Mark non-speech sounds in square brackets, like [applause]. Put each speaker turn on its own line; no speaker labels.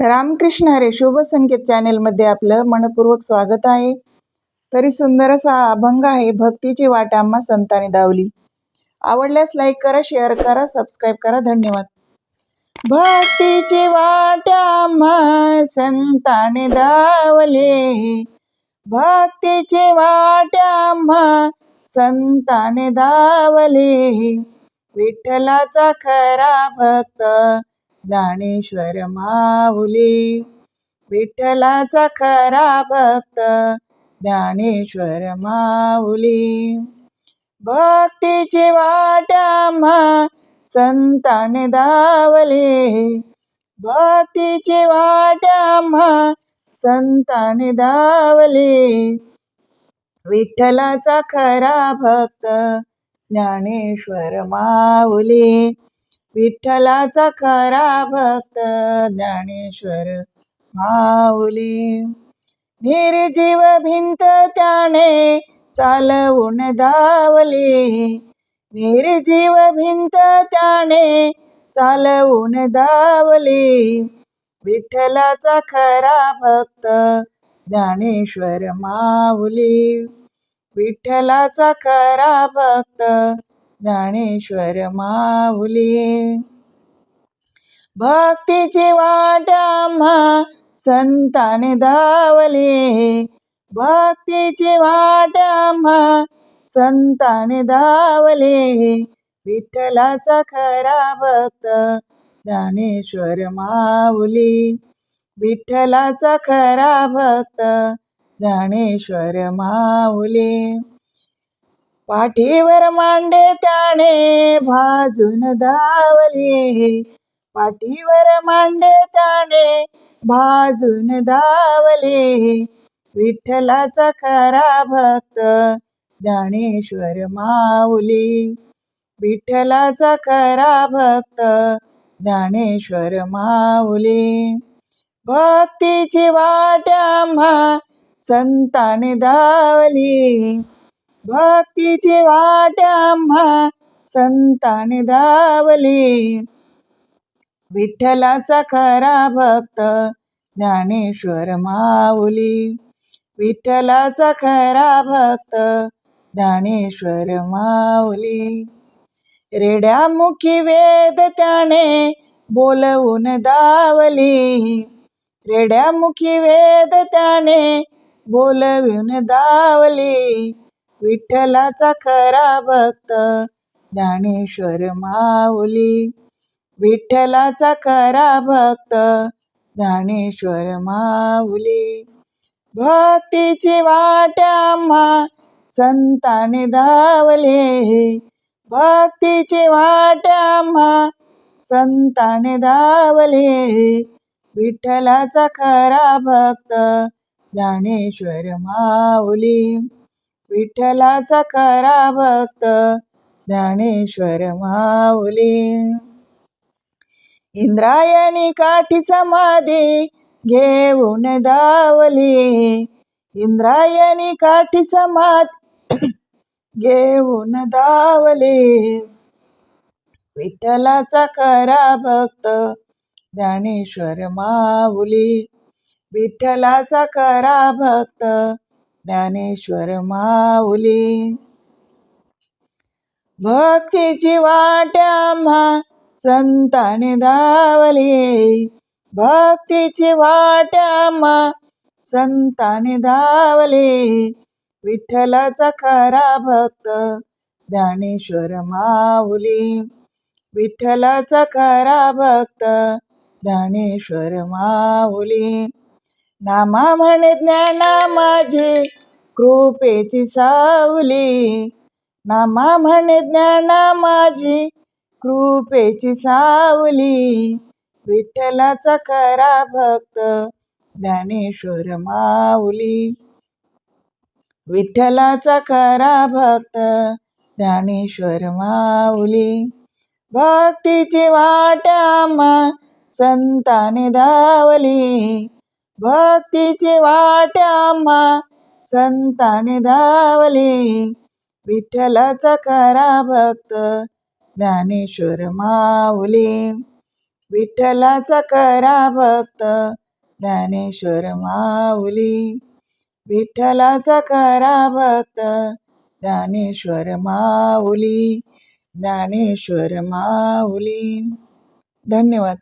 रामकृष्ण हरे शुभ संकेत चॅनेलमध्ये आपलं मनपूर्वक स्वागत आहे. तरी सुंदर असा अभंग आहे भक्तीची वाट आम्हा संतांनी धावली आवडल्यास लाईक करा शेअर करा सबस्क्राईब करा. धन्यवाद. भक्तीची वाट आम्हा संताने धावले भक्तीची वाट आम्हा संताने धावले विठ्ठलाचा खरा भक्त ज्ञानेश्वर माऊली विठ्ठलाचा खरा भक्त ज्ञानेश्वर माऊली भक्तीची वाट आम्हा संताने धावले. भक्तीची वाट आम्हा संताने धावले. विठ्ठलाचा खरा भक्त ज्ञानेश्वर माऊली विठ्ठलाचा खरा भक्त ज्ञानेश्वर माऊली. निर्जीव भिंत त्याने चालवून धावली. निर्जीव भिंत त्याने चालवून धावली. विठ्ठलाचा खरा भक्त ज्ञानेश्वर माऊली. विठ्ठलाचा खरा भक्त ज्ञानेश्वर माऊली. भक्तीची वाट आम्हा संताने धावली. भक्तीची वाट आम्हा संताने धावली. विठ्ठलाचा खरा भक्त ज्ञानेश्वर माऊली. विठ्ठलाचा खरा भक्त ज्ञानेश्वर माऊली. पाठीवर मांडे त्याने भाजून धावले. पाठीवर मांडे त्याने भाजून धावले. विठ्ठलाचा खरा भक्त ज्ञानेश्वर माऊली. विठ्ठलाचा खरा भक्त ज्ञानेश्वर माऊली. भक्तीची वाट आम्हा संताने धावली. भक्तीची वाट आम्हा संताने धावली. विठ्ठलाचा खरा भक्त ज्ञानेश्वर माऊली. विठ्ठलाचा खरा भक्त ज्ञानेश्वर माऊली. रेड्यामुखी वेद त्याने बोलवून धावली. रेड्यामुखी वेद त्याने बोलवून धावली. विठ्ठलाचा खरा भक्त ज्ञानेश्वर माऊली. विठ्ठलाचा खरा भक्त ज्ञानेश्वर माऊली. भक्तीची वाट आम्हा संताने धावले. भक्तीची वाट आम्हा संताने धावले. विठ्ठलाचा खरा भक्त ज्ञानेश्वर माऊली. विठ्ठलाचा खरा भक्त ज्ञानेश्वर माऊली. इंद्रायणी काठी समाधी घेऊन धावली. इंद्रायणी काठी समाधी [coughs] घेऊन धावली. विठ्ठलाचा खरा भक्त ज्ञानेश्वर माऊली. विठ्ठलाचा खरा भक्त ज्ञानेश्वर माऊली. भक्तीची वाट आम्हा संताने धावली. भक्तीची वाट आम्हा संताने धावली. विठ्ठलाचा खरा भक्त ज्ञानेश्वर माऊली. विठ्ठलाचा खरा भक्त ज्ञानेश्वर माऊली. नामा म्हणे ज्ञाना माझे कृपेची सावली. नामा म्हणे ज्ञाना माझी कृपेची सावली. विठ्ठलाचा खरा भक्त ज्ञानेश्वर माऊली. विठ्ठलाचा खरा भक्त ज्ञानेश्वर माऊली. भक्तीची वाट आम्हा संताने धावली भक्तीची वाट आम्हा संताने धावली. विठ्ठलाचा खरा भक्त ज्ञानेश्वर माऊली. विठ्ठलाचा करा भक्त ज्ञानेश्वर माऊली. विठ्ठलाचा करा भक्त ज्ञानेश्वर माऊली. ज्ञानेश्वर माऊली. धन्यवाद.